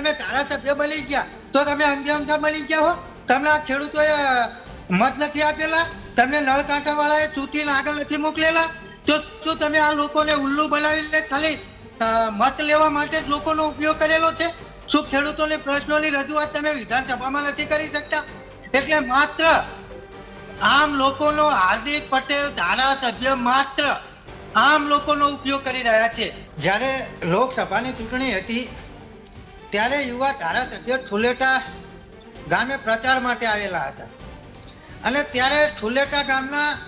તમે ધારાસભ્ય બની ગયા, તો તમે અંગે અંગા બની ગયા હો. તમને આ ખેડૂતોએ મત નથી આપેલા, તમને નળ કાંઠાવાળાએ ચૂંટીને આગળ નથી મોકલેલા. તો શું તમે આ લોકોને ઉલ્લુ બનાવીને ખાલી મત લેવા માટે જ લોકોનો ઉપયોગ કરેલો છે? શું ખેડૂતોની પ્રશ્નોની રજૂઆત તમે વિધાનસભામાં નથી કરી શકતા? એટલે માત્ર આમ લોકોનો હાર્દિક પટેલ ધારાસભ્ય માત્ર આમ લોકોનો ઉપયોગ કરી રહ્યા છે. જ્યારે લોકસભાની ચૂંટણી હતી ત્યારે યુવા ધારાસભ્ય ઠુલેટા ગામે પ્રચાર માટે આવેલા હતા. અને ત્યારે ઠુલેટા ગામના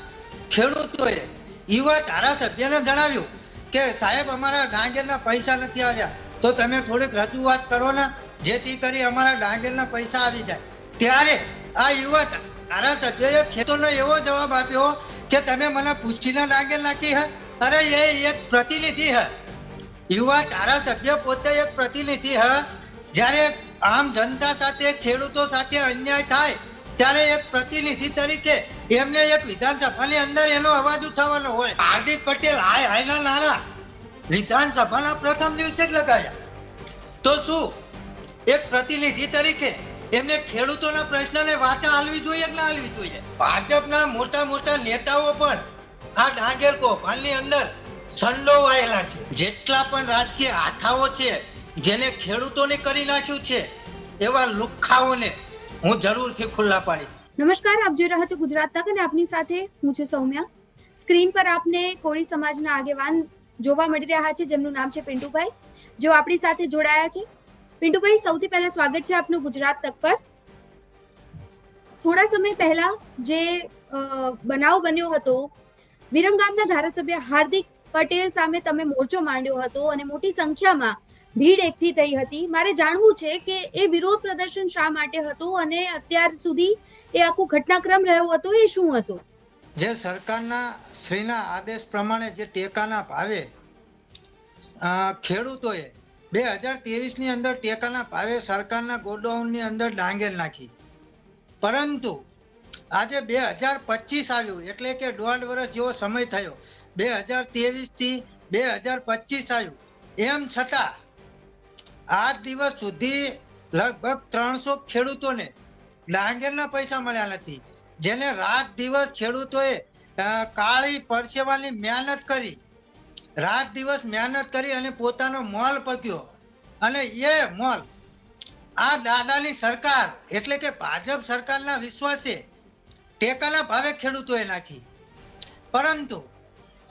ખેડૂતોએ યુવા ધારાસભ્યને જણાવ્યું કે, સાહેબ, અમારા ડાંગરના પૈસા નથી આવ્યા. તો તમે થોડીક રજૂઆત કરો ને જેથી કરી અમારા ડાંગરના પૈસા આવી જાય. ત્યારે આ યુવા ધારાસભ્યએ ખેડૂતોને એવો જવાબ આપ્યો કે, તમે મને પૂછીને ડાંગર નાખી હે? અરે, એ એક પ્રતિનિધિ હે. યુવા ધારાસભ્ય પોતે એક પ્રતિનિધિ, હ, જ્યારે આમ જનતા સાથે, ખેડૂતો સાથે અન્યાય થાય, ત્યારે એક પ્રતિનિધિ તરીકે એમને એક વિધાનસભાની અંદર એનો અવાજ ઉઠાવવાનો હોય. હાર્દિક પટેલ, હાય, હાયના નારા. વિધાનસભાના પ્રથમ દિવસે જ લગાવ્યા તો શું? એક પ્રતિનિધિ તરીકે એમને ખેડૂતોના પ્રશ્નને વાચા હાલવી જોઈએ કે ના હાલવી જોઈએ? ભાજપના મોટા મોટા નેતાઓ પણ આ ડાંગેર કૌભાંડની અંદર સંડોવાયેલા છે. જેટલા પણ રાજકીય હાથાઓ છે, જેને ખેડૂતોને કરી નાખ્યું છે, એવા લુખ્ખાઓને હું જરૂરથી ખુલ્લા પાડીશ. નમસ્કાર, આપ જોઈ રહ્યા છો ગુજરાત તક અને આપની સાથે હું છું સૌમ્યા. સ્ક્રીન પર આપને કોળી સમાજના આગેવાન જોવા મળી રહ્યા છે, જેમનું નામ છે પિન્ટુભાઈ. જેઓ આપણી સાથે જોડાયા છે. પિન્ટુભાઈ, સૌથી પહેલા સ્વાગત છે આપનું ગુજરાત તક પર. થોડા સમય પહેલા જે બનાવ બન્યો હતો વિરમગામના ધારાસભ્ય હાર્દિક પટેલ સામે તમે મોરચો માંડ્યો હતો અને મોટી સંખ્યામાં ભીડ એકઠી થઈ હતી. મારે જાણવું છે કે એ વિરોધ પ્રદર્શન શા માટે હતું અને અત્યાર સુધી એ આખું ઘટનાક્રમ રહ્યો હતો એ શું હતો? જે સરકારના શ્રીના આદેશ પ્રમાણે જે ટેકાના ભાવે ખેડૂતોએ બે હજાર ત્રેવીસની અંદર ટેકાના ભાવે સરકારના ગોડાઉનની અંદર ડાંગેલ નાખી. પરંતુ આજે બે હજાર પચીસ આવ્યું, એટલે કે દોઢ વર્ષ જેવો સમય થયો. બે હજાર ત્રેવીસથી બે હજાર પચીસ આવ્યું. એમ છતાં, આજ દિવસ સુધી લગભગ ત્રણસો ખેડૂતોને ડાંગરના પૈસા મળ્યા નથી. જેને રાત દિવસ ખેડૂતોએ કાળી પરસેવાની મહેનત કરી, રાત દિવસ મહેનત કરી અને પોતાનો મોલ પક્યો. અને એ મોલ આ દાદાની સરકાર, એટલે કે ભાજપ સરકારના વિશ્વાસે ટેકાના ભાવે ખેડૂતોએ નાખી. પરંતુ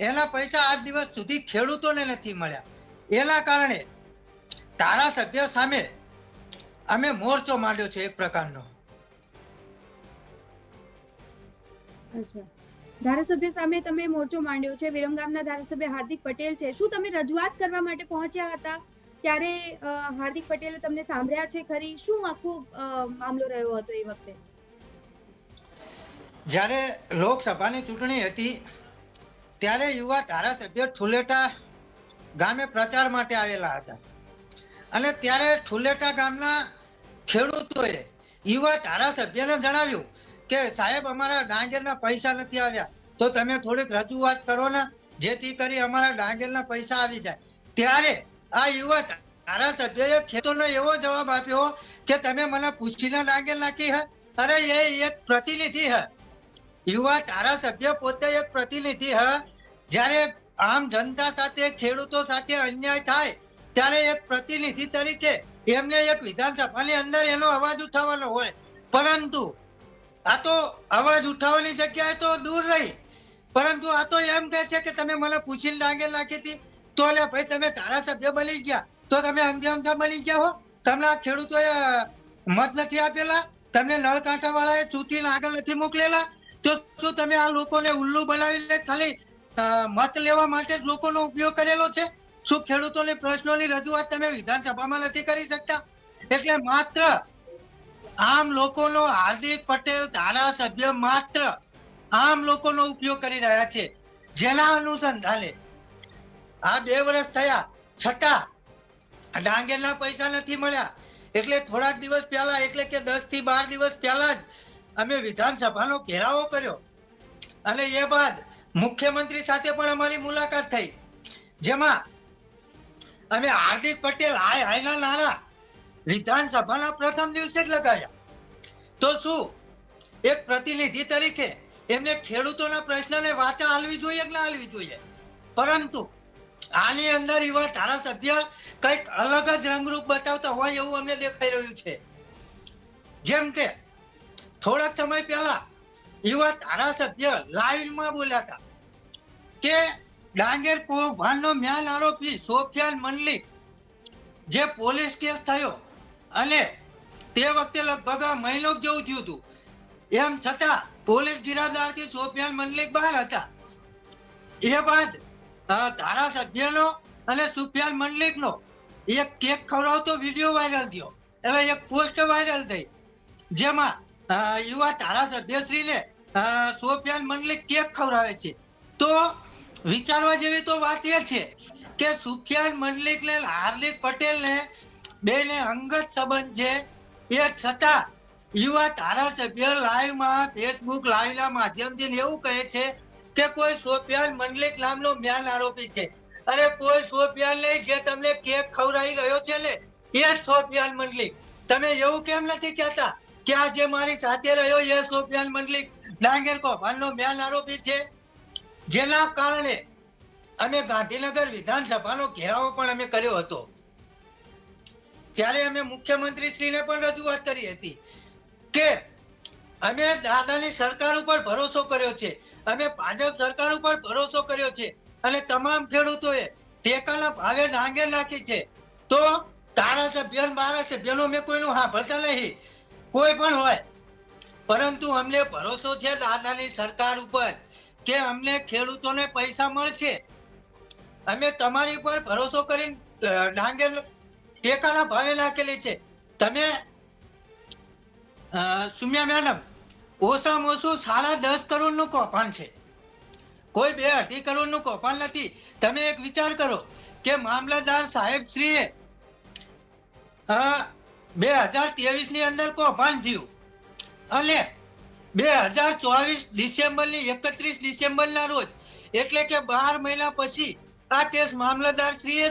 એના પૈસા આજ દિવસ સુધી ખેડૂતોને નથી મળ્યા. એના કારણે ધારાસભ્ય સામે અમે મોરચો માંડ્યો છે એક પ્રકારનો. અચ્છા. ધારાસભ્ય સામે તમે મોરચો માંડ્યો છે. વિરમગામના ધારાસભ્ય હાર્દિક પટેલ છે. શું તમે રજૂઆત કરવા માટે પહોંચ્યા હતા? ત્યારે હાર્દિક પટેલે તમને સાંભળ્યા છે ખરી? શું આખો મામલો રહ્યો હતો એ વખતે? જ્યારે લોકસભાની ચૂંટણી હતી ત્યારે યુવા ધારાસભ્ય ઠુલેટા ગામે પ્રચાર માટે આવેલા હતા. અને ત્યારે ઠુલેટા ગામના ખેડૂતોએ યુવા ધારાસભ્યને જણાવ્યું કે, સાહેબ, અમારા ડાંગરના પૈસા નથી આવ્યા. તો તમે થોડીક રજૂઆત કરો ને, જેથી કરી અમારા ડાંગરના પૈસા આવી જાય. ત્યારે આ યુવા ધારાસભ્યએ ખેડૂતોને એવો જવાબ આપ્યો કે, તમે મને પૂછીને ડાંગર નાખી હે? અરે, એ એક પ્રતિનિધિ હે. યુવા ધારાસભ્ય પોતે એક પ્રતિનિધિ, હ, જ્યારે આમ જનતા સાથે, ખેડૂતો સાથે અન્યાય થાય, ત્યારે એક પ્રતિનિધિ તરીકે એમને એક વિધાનસભાની અંદર એનો અવાજ ઉઠાવવાનો હોય. પરંતુ આ તો અવાજ ઉઠાવવાની જગ્યાએ તો દૂર રહી. પરંતુ આ તો એમ કહે છે કે તમે મને પૂછીને ડાંગે નાખી હતી, તો લે ભાઈ તમે ધારાસભ્ય બની ગયા. તો તમે અંગે અંગા બની ગયા હો. તમને આ ખેડૂતોએ મત નથી આપેલા? તમને નળ કાંઠાવાળાએ ચૂંટીને આગળ નથી મોકલેલા? તો શું તમે આ લોકોને ઉલ્લુ બનાવીને ખાલી મત લેવા માટે લોકોનો ઉપયોગ કરેલો છે? શું ખેડૂતોની પ્રશ્નોની રજૂઆત તમે વિધાનસભામાં નથી કરી શકતા? એટલે માત્ર આમ લોકોનો હાર્દિક પટેલ ધારાસભ્ય માત્ર આમ લોકોનો ઉપયોગ કરી રહ્યા છે. જેના અનુસંધાને આ બે વર્ષ થયા, છતાં ડાંગરના પૈસા નથી મળ્યા. એટલે થોડાક દિવસ પહેલા, એટલે કે દસથી બાર દિવસ પહેલા જ અમે વિધાનસભાનો ઘેરાવો કર્યો. અને એ બાદ મુખ્યમંત્રી સાથે પણ અમારી મુલાકાત થઈ. જેમાં અમે હાર્દિક પટેલ હાય હાયના નારા વિધાનસભાના પ્રથમ દિવસે જ લગાવ્યા. તો શું? એક પ્રતિનિધિ તરીકે એમને ખેડૂતોના પ્રશ્નને વાચા હાલવી જોઈએ કે ના હાલવી જોઈએ? પરંતુ આની અંદર એવા ધારાસભ્ય કંઈક અલગ જ રંગરૂપ બતાવતા હોય એવું અમને દેખાઈ રહ્યું છે. જેમ કે થોડાક સમય પહેલા યુવા ધારાસભ્ય લાઈવમાં બોલ્યા હતા કે ડાંગેર કૌભાંડનો મ્યાન આરોપી સોફિયાન મનલિક જે પોલીસ કેસ થયો અને તે વખતે લગભગ મહિનો જેવું થયું હતું. એમ છતાં પોલીસ ગિરફદારથી સોફિયાન મનલિક બહાર હતા. એ બાદ ધારાસભ્યનો અને સુફિયાન મનલિકનો એક કેક ખવડાવતો વીડિયો વાયરલ થયો. એટલે એક પોસ્ટ વાયરલ થઈ. જેમાં યુવા ધારાસભ્યશ્રીને સોફિયાન મનલિક કેક ખવડાવે છે. તો વિચારવા જેવી તો વાત એ છે કે સુફિયાન મનલિક ને હાર્દિક પટેલ ને બેને અંગત સંબંધ છે. એ છતાં યુવા ધારાસભ્ય લાઈવમાં, ફેસબુક લાઈવના માધ્યમથી એવું કહે છે કે કોઈ સોફિયાન મંડલિક નામનો મ્યાન આરોપી છે. અરે કોઈ સોફિયાન નહીં, જે તમને કેક ખવડાવી રહ્યો છે ને, એ સોફિયાન મનલિક તમે એવું કેમ નથી કહેતા? કે આ જે મારી સાથે રહ્યો, એ સોફિયાન મંડલિક ડાંગેર કૌભાંડનો મેન આરોપી છે. જેના કારણે અમે ગાંધીનગર વિધાનસભાનો ઘેરાવો પણ અમે કર્યો હતો. ત્યારે અમે મુખ્યમંત્રી શ્રીને પણ રજૂઆત કરી હતી કે અમે દાદાની સરકાર ઉપર ભરોસો કર્યો છે. અમે ભાજપ સરકાર ઉપર ભરોસો કર્યો છે. અને તમામ ખેડૂતોએ ટેકાના ભાવે ડાંગેર નાખી છે. તો ધારાસભ્ય ધારાસભ્યનો મેં કોઈનું સાંભળતા નહીં. કોઈ પણ હોય. પરંતુ અમને ભરોસો છે દાદાની સરકાર ઉપર કે અમને ખેડૂતોને પૈસા મળશે. અમે તમારી ઉપર ભરોસો કરીને ડાંગર ટેકાના ભાવે નાખેલી છે. તમે સુમ્યા મેડમ ઓછામાં ઓછું સાડા દસ કરોડનું કૌભાંડ છે. કોઈ બે અઢી કરોડનું કૌભાંડ નથી. તમે એક વિચાર કરો કે મામલતદાર સાહેબ શ્રીએ બે હજારની અંદર કૌભાંડ થયું. અને બે હજાર ચોવીસ ડિસેમ્બરની એકત્રીસ ડિસેમ્બરના રોજ, એટલે કે બાર મહિના પછી, આ કેસ મામલતદાર શ્રીએ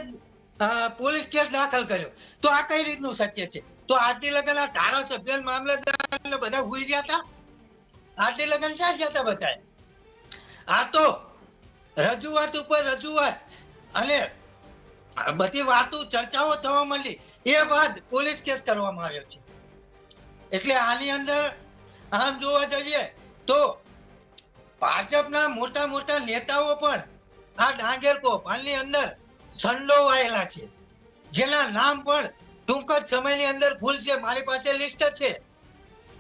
પોલીસ કેસ દાખલ કર્યો. તો આ કઈ રીતનું શક્ય છે? તો આરતી લગન આ ધારાસભ્ય મામલતદાર બધા હુઈ ગયા હતા આરતી લગન ક્યાં ગયા હતા બધા આ તો રજૂઆત ઉપર રજૂઆત અને બધી વાતો ચર્ચાઓ થવા માંડી. એ બાદ પોલીસ કેસ કરવામાં આવ્યો છે. એટલે આની અંદર આમ જોવા જઈએ તો ભાજપના મોટા મોટા નેતાઓ પણ આ ડાંગેર કૌભાંડની અંદર સંડોવાયેલા છે. જેના નામ પણ ટૂંક જ સમયની અંદર ખુલશે મારી પાસે લિસ્ટ છે.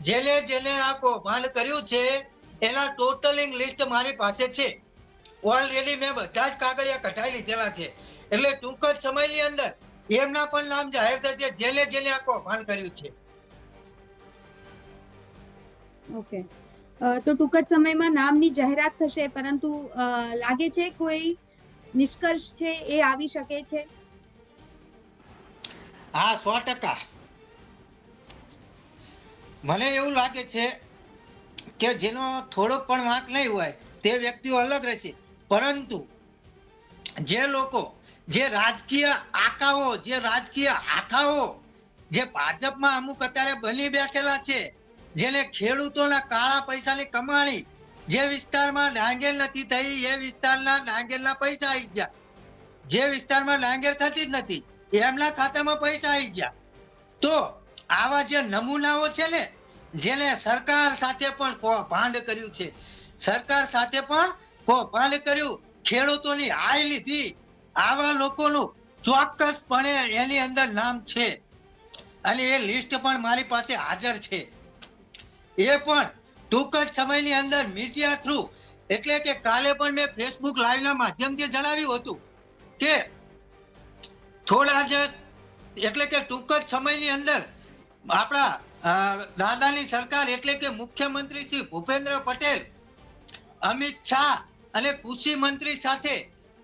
જેને જેને આ કૌભાંડ કર્યું છે, એના ટોટલિંગ લિસ્ટ મારી પાસે છે. ઓલરેડી મેં બધા જ કાગળિયા કઢાઈ લીધેલા છે. એટલે ટૂંક જ સમયની અંદર એમના પણ નામ જાહેર થશે જેને જેને આ કૌભાંડ કર્યું છે. ઓકે. તો ટૂંક જ સમયમાં નામની જાહેરાત થશે પરંતુ લાગે છે કોઈ નિષ્કર્ષ છે એ આવી શકે છે? હા સો ટકા. મને એવું લાગે છે કે જેનો થોડોક પણ વાંક નહીં હોય તે વ્યક્તિઓ અલગ રહેશે. પરંતુ જે લોકો જે રાજકીય આકાઓ, જે રાજકીય આખાઓ જે ભાજપમાં અમુક અત્યારે બની બેઠેલા છે, જેને ખેડૂતોના કાળા પૈસાની કમાણી, જે વિસ્તારમાં ડાંગેર નથી થઈ, એ વિસ્તારના ડાંગેરના પૈસા આવી ગયા. જે વિસ્તારમાં ડાંગેર થતી જ નથી, એમના ખાતામાં પૈસા આવી ગયા. તો આવા જે નમૂનાઓ છે ને, જેને સરકાર સાથે પણ કૌભાંડ કર્યું છે, સરકાર સાથે પણ કૌભાંડ કર્યું, ખેડૂતોની હાય લીધી આવા લોકોનું ચોક્કસપણે એની અંદર નામ છે. અને એ લિસ્ટ પણ મારી પાસે હાજર છે. એ પણ ટૂંક જ સમયની અંદર મીડિયા થ્રુ એટલે કે કાલે પણ મેં ફેસબુક લાઈવના માધ્યમથી જણાવ્યું હતું કે થોડા જ એટલે કે ટૂંક જ સમયની અંદર આપણા દાદાની સરકાર એટલે કે મુખ્યમંત્રી શ્રી ભૂપેન્દ્ર પટેલ, અમિત શાહ અને કૃષિ મંત્રી સાથે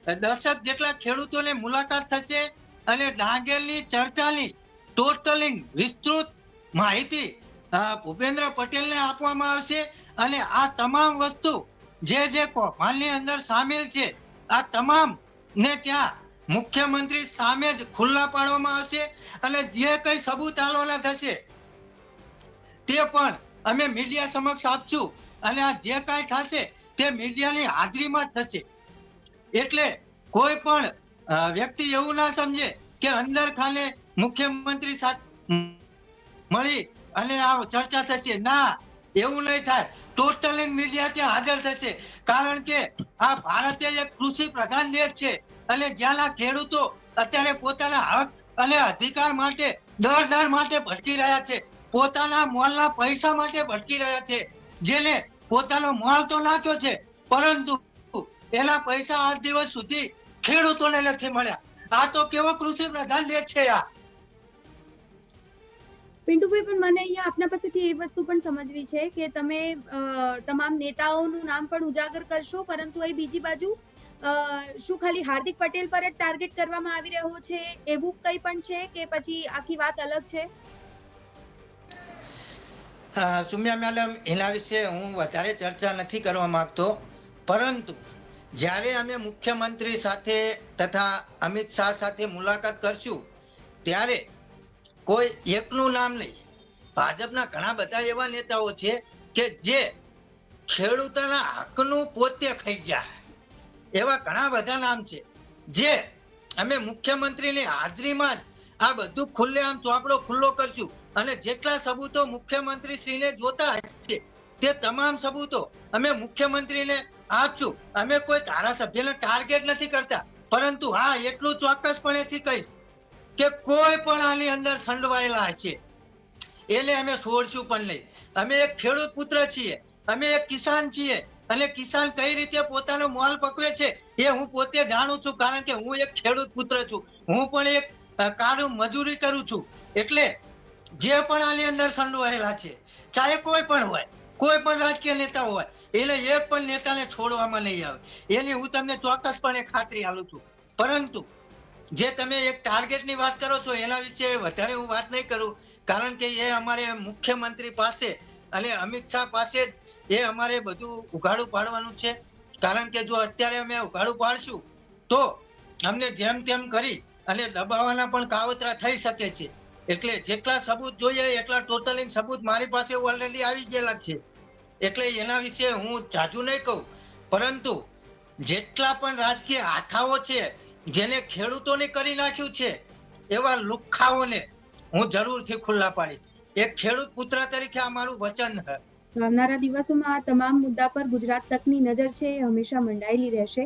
દશક જેટલા ખેડૂતોને મુલાકાત થશે અને ડાંગેરની ચર્ચાની ટોટલિંગ વિસ્તૃત માહિતી ભૂપેન્દ્ર પટેલને આપવામાં આવશે અને આ તમામ વસ્તુ જે જે કૌભાંડની અંદર સામેલ છે, આ તમામ ને ત્યાં મુખ્યમંત્રી સામે જ ખુલ્લા પાડવામાં આવશે અને જે કઈ સબૂત આલવાના થશે તે પણ અમે મીડિયા સમક્ષ આપશું અને આ જે કાંઈ થશે તે મીડિયાની હાજરીમાં જ થશે. એટલે કોઈ પણ વ્યક્તિ એવું ના સમજે કે અંદર ખાને મુખ્યમંત્રી સાથે મળી અને આ ચર્ચા થશે. ના, એવું નહીં થાય. ટોટલ મીડિયા ત્યાં હાજર થશે. કારણ કે આ ભારત એક કૃષિ પ્રધાન દેશ છે. અને જ્યાંના ખેડૂતો અત્યારે પોતાના હક અને અધિકાર માટે દર દર માટે ભટકી રહ્યા છે. પોતાના મોલના પૈસા માટે ભટકી રહ્યા છે. જેને પોતાનો મોલ તો નાખ્યો છે. પરંતુ એના પૈસા આજ દિવસ સુધી ખેડૂતોને નથી મળ્યા. આ તો કેવો કૃષિ પ્રધાન દેશ છે આ. પિન્ટુભાઈ પણ મને અહીંયા આપના પાસેથી એ વસ્તુ પણ સમજવી છે કે તમે તમામ નેતાઓનું નામ પણ ઉજાગર કરશો પરંતુ એ બીજી બાજુ શું ખાલી હાર્દિક પટેલ પર જ ટાર્ગેટ કરવામાં આવી રહ્યો છે એવું કંઈ પણ છે કે પછી આખી વાત અલગ છે? સુમ્યા મેડમ એના વિશે હું વધારે ચર્ચા નથી કરવા માંગતો પરંતુ જ્યારે અમે મુખ્યમંત્રી સાથે તથા અમિત શાહ સાથે મુલાકાત કરશું, ત્યારે કોઈ એકનું નામ નહીં. ભાજપના ઘણા બધા એવા નેતાઓ છે કે જે ખેડૂતોના હકનું પોતે ખાઈ ગયા. એવા ઘણા બધા નામ છે જે અમે મુખ્યમંત્રીની હાજરીમાં જ આ બધું ખુલ્લેઆમ ચોપડો ખુલ્લો કરશું. અને જેટલા સબૂતો મુખ્યમંત્રી શ્રીને જોતા હશે તે તમામ સબૂતો અમે મુખ્યમંત્રીને આપશું. અમે કોઈ ધારાસભ્યને ટાર્ગેટ નથી કરતા. પરંતુ હા, એટલું ચોક્કસપણેથી કહીશ કે કોઈ પણ આની અંદર સંડવાયેલા છે એને અમે છોડશું પણ નહીં. અમે એક ખેડૂત પુત્ર છીએ. અમે એક કિસાન છીએ. અને કિસાન કઈ રીતે પોતાનો મોલ પકવે છે એ હું પોતે જાણું છું, કારણ કે હું એક ખેડૂત પુત્ર છું. હું પણ એક કાર્ય મજૂરી કરું છું. એટલે જે પણ આની અંદર સંડવાયેલા છે, ચાહે કોઈ પણ હોય કોઈ પણ રાજકીય નેતા હોય એટલે એક પણ નેતાને છોડવામાં નહીં આવે. એની હું તમને ચોક્કસપણે ખાતરી આપું છું. પરંતુ, જે તમે એક ટાર્ગેટની વાત કરો છો, એના વિશે વધારે હું વાત નહીં કરું, કારણ કે એ અમારે મુખ્યમંત્રી પાસે અને અમિત શાહ પાસે એ અમારે બધું ઉઘાડું પાડવાનું છે. કારણ કે જો અત્યારે અમે ઉઘાડું પાડશું, તો અમને જેમ તેમ કરી અને દબાવવાના પણ કાવતરા થઈ શકે છે. એટલે જેટલા સબૂત જોઈએ, એટલા ટોટલી સબૂત મારી પાસે ઓલરેડી આવી ગયેલા છે. એટલે એના વિશે હું જાજુ નહીં કહું. પરંતુ જેટલા પણ રાજકીય હાથાઓ છે, જેને ખેડૂતોને કરી નાખ્યું છે, એવા લુખ્ખાઓને હું જરૂરથી ખુલ્લા પાડીશ. એક ખેડૂત પુત્ર તરીકે આ મારું વચન છે આવનારા દિવસોમાં આ તમામ મુદ્દા પર ગુજરાત તકની નજર છે, એ હંમેશા મંડાયેલી રહેશે.